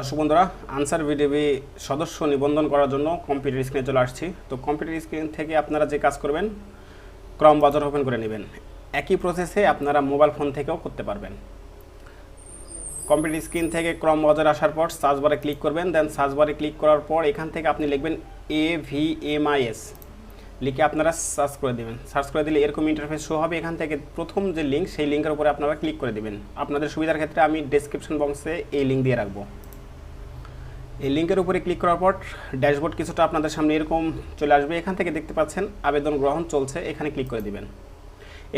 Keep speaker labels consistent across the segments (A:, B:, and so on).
A: দর্শক বন্ধুরা answer VDB সদস্য নিবন্ধন করার জন্য কম্পিউটার স্ক্রিনে চলে আসছি। তো কম্পিউটার স্ক্রিন থেকে আপনারা যে কাজ করবেন, ক্রম বাজার ওপেন করে নেবেন। একই প্রসেসে আপনারা মোবাইল ফোন থেকেও করতে পারবেন। কম্পিউটার স্ক্রিন থেকে ক্রম বাজার আসার পর সার্চ বারে ক্লিক করবেন দেন সার্চ বারে ক্লিক করার পর এখান থেকে আপনি লিখবেন A V M I S লিখে আপনারা সার্চ করে দেবেন। সার্চ করে দিলে এরকম ইন্টারফেস শো হবে। এখান থেকে প্রথম যে লিঙ্ক সেই লিঙ্কের উপরে আপনারা ক্লিক করে দেবেন। আপনাদের সুবিধার ক্ষেত্রে আমি ডেসক্রিপশন বক্সে এই লিঙ্ক দিয়ে রাখব। এই লিঙ্কের উপরে ক্লিক করার পর ড্যাশবোর্ড কিছুটা আপনাদের সামনে এরকম চলে আসবে। এখান থেকে দেখতে পাচ্ছেন আবেদন গ্রহণ চলছে, এখানে ক্লিক করে দিবেন।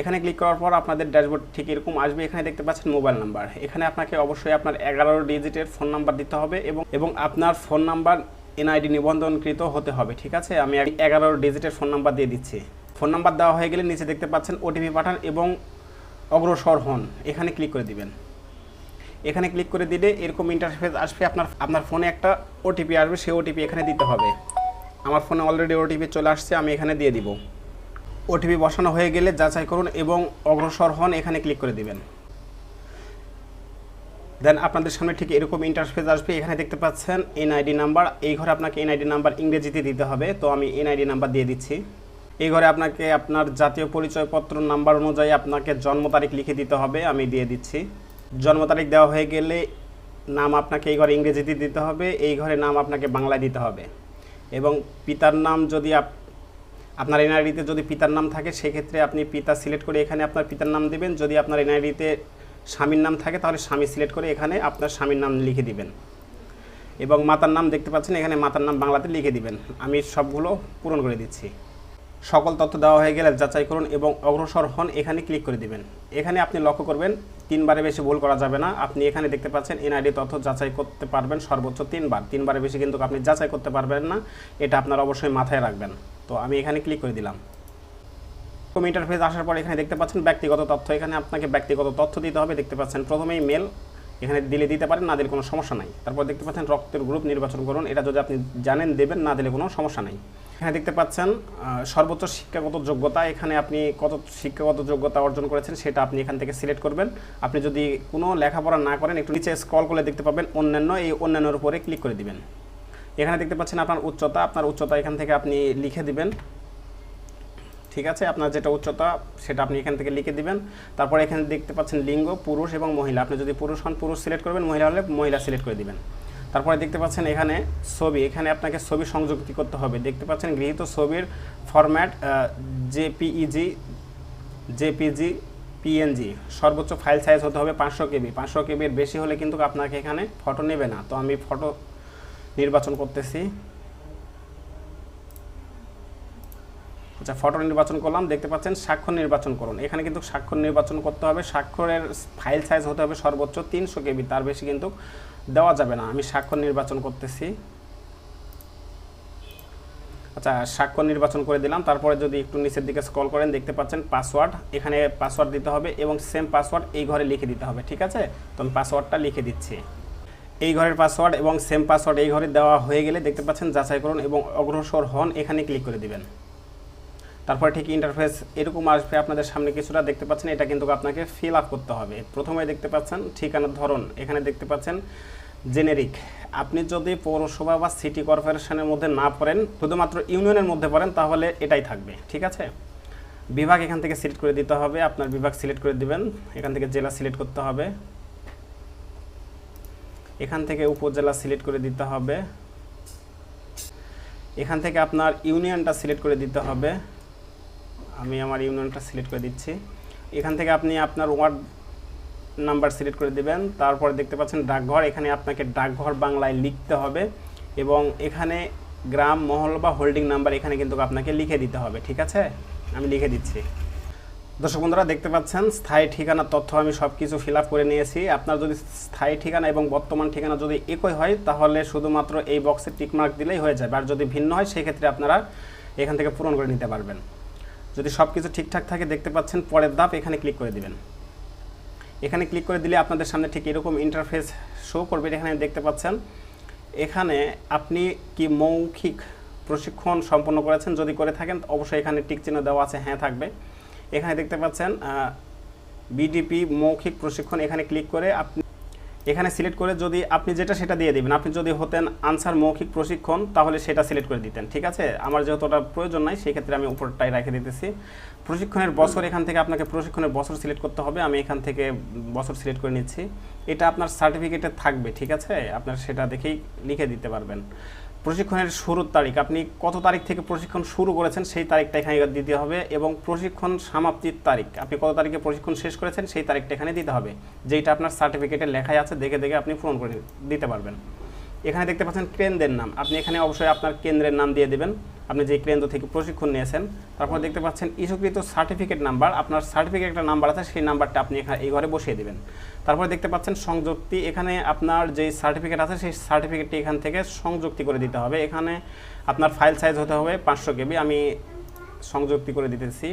A: এখানে ক্লিক করার পর আপনাদের ড্যাশবোর্ড ঠিক এরকম আসবে। এখানে দেখতে পাচ্ছেন মোবাইল নাম্বার এখানে আপনাকে অবশ্যই আপনার এগারো ডিজিটের ফোন নাম্বার দিতে হবে এবং এবং আপনার ফোন নাম্বার এনআইডি নিবন্ধনকৃত হতে হবে, ঠিক আছে? আমি এগারো ডিজিটের ফোন নাম্বার দিয়ে দিচ্ছি। ফোন নাম্বার দেওয়া হয়ে গেলে নিচে দেখতে পাচ্ছেন ওটিপি পাঠান এবং অগ্রসর হন। এখানে ক্লিক করে দিবেন। এখানে ক্লিক করে দিলে এরকম ইন্টারফেস আসবে, আপনার আপনার ফোনে একটা ওটিপি আসবে, সেই ওটিপি এখানে দিতে হবে। আমার ফোনে অলরেডি ওটিপি চলে আসছে, আমি এখানে দিয়ে দিব। ওটিপি বসানো হয়ে গেলে যাচাই করুন এবং অগ্রসর হন, এখানে ক্লিক করে দিবেন। দেন আপনাদের সামনে ঠিক এরকম ইন্টারফেস আসবে, এখানে দেখতে পাচ্ছেন এনআইডি নাম্বার এই ঘরে আপনাকে এনআইডি নাম্বার ইংরেজিতে দিতে হবে, তো আমি এনআইডি নাম্বার দিয়ে দিচ্ছি। এই ঘরে আপনাকে আপনার জাতীয় পরিচয়পত্র নাম্বার অনুযায়ী আপনাকে জন্ম তারিখ লিখে দিতে হবে, আমি দিয়ে দিচ্ছি। জন্ম তারিখ দেওয়া হয়ে গেলে নাম আপনাকে এই ঘরে ইংরেজিতে দিতে হবে, এই ঘরে নাম আপনাকে বাংলায় দিতে হবে। এবং পিতার নাম যদি আপ, আপনার এনআইডিতে যদি পিতার নাম থাকে, সেক্ষেত্রে আপনি পিতা সিলেক্ট করে এখানে আপনার পিতার নাম দিবেন। যদি আপনার এনআইডিতে স্বামীর নাম থাকে, তাহলে স্বামী সিলেক্ট করে এখানে আপনার স্বামীর নাম লিখে দিবেন। এবং মাতার নাম দেখতে পাচ্ছেন, এখানে মাতার নাম বাংলাতে লিখে দিবেন। আমি সবগুলো পূরণ করে দিচ্ছি। সকল তথ্য দেওয়া হয়ে গেলে যাচাই করুন এবং অগ্রসর হন, এখানে ক্লিক করে দিবেন। এখানে আপনি লক্ষ্য করবেন তিনবারে বেশি ভুল করা যাবে না। আপনি এখানে দেখতে পাচ্ছেন এনআইডি তথ্য যাচাই করতে পারবেন সর্বোচ্চ তিনবার। তিনবারে বেশি কিন্তু আপনি যাচাই করতে পারবেন না। এটা আপনার অবশ্যই মাথায় রাখবেন। তো আমি এখানে ক্লিক করে দিলাম। কম ইন্টারফেস আসার পর এখানে দেখতে পাচ্ছেন ব্যক্তিগত তথ্য। এখানে আপনাকে ব্যক্তিগত তথ্য দিতে হবে। দেখতে পাচ্ছেন প্রথমেই মেল এখানে দিলে দিতে পারেন, না দিলে কোনো সমস্যা নাই। তারপর দেখতে পাচ্ছেন রক্তের গ্রুপ নির্বাচন করুন। এটা যদি আপনি জানেন, দেবেন, না দিলে কোনো সমস্যা নাই। এখানে দেখতে পাচ্ছেন সর্বোচ্চ শিক্ষাগত যোগ্যতা, এখানে আপনি কত শিক্ষাগত যোগ্যতা অর্জন করেছেন সেটা আপনি এখান থেকে সিলেক্ট করবেন। আপনি যদি কোনো লেখাপড়া না করেন, একটু নিচে স্ক্রল করলে দেখতে পাবেন, অন্যান্য, এই অন্যান্যর উপরে ক্লিক করে দিবেন। এখানে দেখতে পাচ্ছেন আপনার উচ্চতা আপনার উচ্চতা এখান থেকে আপনি লিখে দিবেন। ঠিক আছে, আপনার যেটা উচ্চতা সেটা আপনি এখান থেকে লিখে দিবেন। তারপর এখানে দেখতে পাচ্ছেন লিঙ্গ, পুরুষ এবং মহিলা। আপনি যদি পুরুষ হন, পুরুষ সিলেক্ট করবেন, মহিলা হলে মহিলা সিলেক্ট করে দিবেন। তারপরে দেখতে পাচ্ছেন এখানে ছবি। এখানে আপনাকে ছবি সংযুক্তি করতে হবে। দেখতে পাচ্ছেন গৃহীত ছবির ফরম্যাট জেপিইজি জেপিজি পিএনজি সর্বোচ্চ ফাইল সাইজ হতে হবে পাঁচশো কেবি। পাঁচশো কেবির বেশি হলে কিন্তু আপনাকে এখানে ফটো নেবে না। তো আমি ফটো নির্বাচন করতেছি। আচ্ছা ফটো নির্বাচন করলাম, দেখতে পাচ্ছেন স্বাক্ষর নির্বাচন করুন। এখানে কিন্তু স্বাক্ষর নির্বাচন করতে হবে, স্বাক্ষরের ফাইল সাইজ হতে হবে সর্বোচ্চ তিনশো কেবি, তার বেশি কিন্তু দেওয়া যাবে না। আমি স্বাক্ষর নির্বাচন করতেছি। আচ্ছা স্বাক্ষর নির্বাচন করে দিলাম, তারপরে যদি একটু নিচের দিকে স্ক্রল করেন, দেখতে পাচ্ছেন পাসওয়ার্ড এখানে পাসওয়ার্ড দিতে হবে এবং সেম পাসওয়ার্ড এই ঘরে লিখে দিতে হবে, ঠিক আছে? তো আমি পাসওয়ার্ডটা লিখে দিচ্ছি। এই ঘরের পাসওয়ার্ড এবং সেম পাসওয়ার্ড এই ঘরে দেওয়া হয়ে গেলে দেখতে পাচ্ছেন যাচাই করুন এবং অগ্রসর হন, এখানে ক্লিক করে দিবেন। তারপরে ঠিক ইন্টারফেস এরকম আসবে, আপনাদের সামনে কিছুটা দেখতে পাচ্ছেন, এটা কিন্তু আপনাকে ফিল আপ করতে হবে। প্রথমে দেখতে পাচ্ছেন ঠিকানার ধরন, এখানে দেখতে পাচ্ছেন জেনেরিক আপনি যদি পৌরসভা বা সিটি কর্পোরেশনের মধ্যে না পড়েন, শুধুমাত্র ইউনিয়নের মধ্যে পড়েন, তাহলে এটাই থাকবে, ঠিক আছে? বিভাগ এখান থেকে সিলেক্ট করে দিতে হবে, আপনার বিভাগ সিলেক্ট করে দিবেন, এখান থেকে জেলা সিলেক্ট করতে হবে। এখান থেকে উপজেলা সিলেক্ট করে দিতে হবে। এখান থেকে আপনার ইউনিয়নটা সিলেক্ট করে দিতে হবে। আমি আমার ইউনিয়নটা সিলেক্ট করে দিচ্ছি। এখান থেকে আপনি আপনার ওয়ার্ড নাম্বার সিলেক্ট করে দিবেন। তারপরে দেখতে পাচ্ছেন ডাকঘর। এখানে আপনাকে ডাকঘর বাংলায় লিখতে হবে এবং এখানে গ্রাম, মহল বা হোল্ডিং নাম্বার এখানে কিন্তু আপনাকে লিখে দিতে হবে। ঠিক আছে? আমি লিখে দিচ্ছি। দর্শক বন্ধুরা, দেখতে পাচ্ছেন স্থায়ী ঠিকানার তথ্য আমি সব কিছু ফিল করে নিয়েছি। আপনার যদি স্থায়ী ঠিকানা এবং বর্তমান ঠিকানা যদি একই হয়, তাহলে শুধুমাত্র এই বক্সে টিকমার্ক দিলেই হয়ে যাবে। আর যদি ভিন্ন হয়, সেক্ষেত্রে আপনারা এখান থেকে পূরণ করে নিতে পারবেন। যদি সব কিছু ঠিকঠাক থাকে, দেখতে পাচ্ছেন পরের ধাপ, এখানে ক্লিক করে দিবেন। এখানে ক্লিক করে দিলে আপনাদের সামনে ঠিক এরকম ইন্টারফেস শো করবে এখানে দেখতে পাচ্ছেন, এখানে আপনি কি মৌখিক প্রশিক্ষণ সম্পন্ন করেছেন, যদি করে থাকেন, অবশ্যই এখানে টিক চিহ্ন দেওয়া আছে হ্যাঁ থাকবে। এখানে দেখতে পাচ্ছেন বিডিপি মৌখিক প্রশিক্ষণ, এখানে ক্লিক করে আপনি এখানে সিলেক্ট করে যদি আপনি যেটা সেটা দিয়ে দিবেন। আপনি যদি হতেন আনসার মৌখিক প্রশিক্ষণ, তাহলে সেটা সিলেক্ট করে দিতেন, ঠিক আছে? আমার যেহেতু ওটা প্রয়োজন নাই সেই ক্ষেত্রে আমি উপরটাই রেখে দিতেছি। প্রশিক্ষণের বছর, এখান থেকে আপনাকে প্রশিক্ষণের বছর সিলেক্ট করতে হবে। আমি এখান থেকে বছর সিলেক্ট করে নিচ্ছি। এটা আপনার সার্টিফিকেটে থাকবে, ঠিক আছে? আপনার সেটা দেখেই লিখে দিতে পারবেন। প্রশিক্ষণের শুরুর তারিখ। আপনি কত তারিখ থেকে প্রশিক্ষণ শুরু করেছেন সেই তারিখটা এখানে দিতে হবে এবং প্রশিক্ষণ সমাপ্তির তারিখ। আপনি কত তারিখে প্রশিক্ষণ শেষ করেছেন সেই তারিখটা এখানে দিতে হবে। যেটা আপনার সার্টিফিকেটে লেখাই আছে, দেখে দেখে আপনি পূরণ করে দিতে পারবেন। এখানে দেখতে পাচ্ছেন কেন্দ্রের নাম। আপনি এখানে অবশ্যই আপনার কেন্দ্রের নাম দিয়ে দেবেন। আপনি যে কেন্দ্র থেকে প্রশিক্ষণ নিয়েছেন, তারপর দেখতে পাচ্ছেন ইস্যুকৃত সার্টিফিকেট নাম্বার, আপনার সার্টিফিকেট একটা নাম্বার আছে, সেই নাম্বারটা আপনি এখানে এই ঘরে বসিয়ে দেবেন। তারপর দেখতে পাচ্ছেন সংযুক্তি, এখানে আপনার যে সার্টিফিকেট আছে, সেই সার্টিফিকেটটি এখান থেকে সংযুক্তি করে দিতে হবে। এখানে আপনার ফাইল সাইজ হতে হবে পাঁচশো কেবি, আমি সংযুক্তি করে দিতেছি।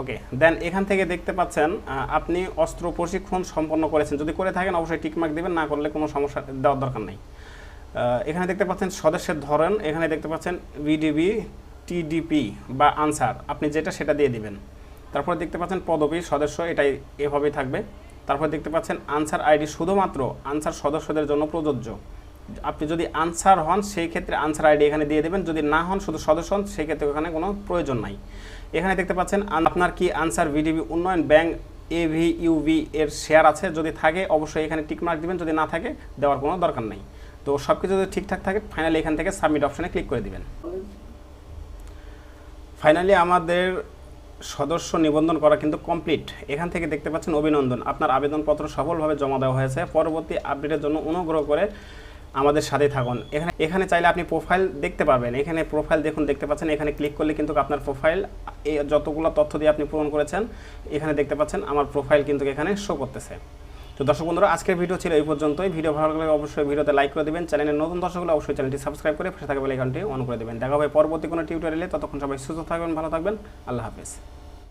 A: ওকে, দেন এখান থেকে দেখতে পাচ্ছেন আপনি অস্ত্র প্রশিক্ষণ সম্পন্ন করেছেন। যদি করে থাকেন, অবশ্যই টিকমার্ক দিবেন, না করলে কোনো সমস্যা দেওয়ার দরকার নেই। এখানে দেখতে পাচ্ছেন সদস্যের ধরন, এখানে দেখতে পাচ্ছেন ভিডিবি টিডিপি বা আনসার। আপনি যেটা সেটা দিয়ে দিবেন। তারপর দেখতে পাচ্ছেন পদবি, সদস্য, এটাই এভাবেই থাকবে। তারপর দেখতে পাচ্ছেন আনসার আইডি শুধুমাত্র আনসার সদস্যদের জন্য প্রযোজ্য। আপনি যদি আনসার হন, সেই ক্ষেত্রে আনসার আইডি এখানে দিয়ে দেবেন। যদি না হন, শুধু সদস্য হন, সেই ক্ষেত্রে ওখানে কোনো প্রয়োজন নাই। এখানে দেখতে পাচ্ছেন আপনার কি আনসার ভিডিবি উন্নয়ন ব্যাংক এভি ইউভি এর শেয়ার আছে? যদি থাকে, অবশ্যই এখানে টিক মার্ক দিবেন। যদি না থাকে, দেওয়ার কোনো দরকার নেই। তো সব কিছু যদি ঠিকঠাক থাকে ফাইনালি এখান থেকে সাবমিট অপশানে ক্লিক করে দিবেন। ফাইনালি আমাদের সদস্য নিবন্ধন করা কিন্তু কমপ্লিট এখান থেকে দেখতে পাচ্ছেন অভিনন্দন। আপনার আবেদনপত্র সফলভাবে জমা দেওয়া হয়েছে। পরবর্তী আপডেটের জন্য অনুগ্রহ করে আমাদের সাথে থাকুন। এখানে এখানে চাইলে আপনি প্রোফাইল দেখতে পাবেন। এখানে প্রোফাইল দেখুন, দেখতে পাচ্ছেন এখানে ক্লিক করলে কিন্তু আপনার প্রোফাইল যতগুলো তথ্য দিয়ে আপনি পূরণ করেছেন, এখানে দেখতে পাচ্ছেন আমার প্রোফাইল কিন্তু এখানে শো করতেছে। তো দর্শক বন্ধুরা, আজকের ভিডিও ছিল এই পর্যন্তই। ভিডিও ভালো লাগলে অবশ্যই ভিডিওতে লাইক করে দেবেন। চ্যানেলের নতুন দর্শক হলে অবশ্যই চ্যানেলটি সাবস্ক্রাইব করে পাশে থাকা বেলাইকনটি অন করে দেবেন। দেখা হবে পরবর্তী কোনো টিউটোরিয়ালে ততক্ষণ সবাই সুস্থ থাকবেন, ভালো থাকবেন। আল্লাহ হাফেজ।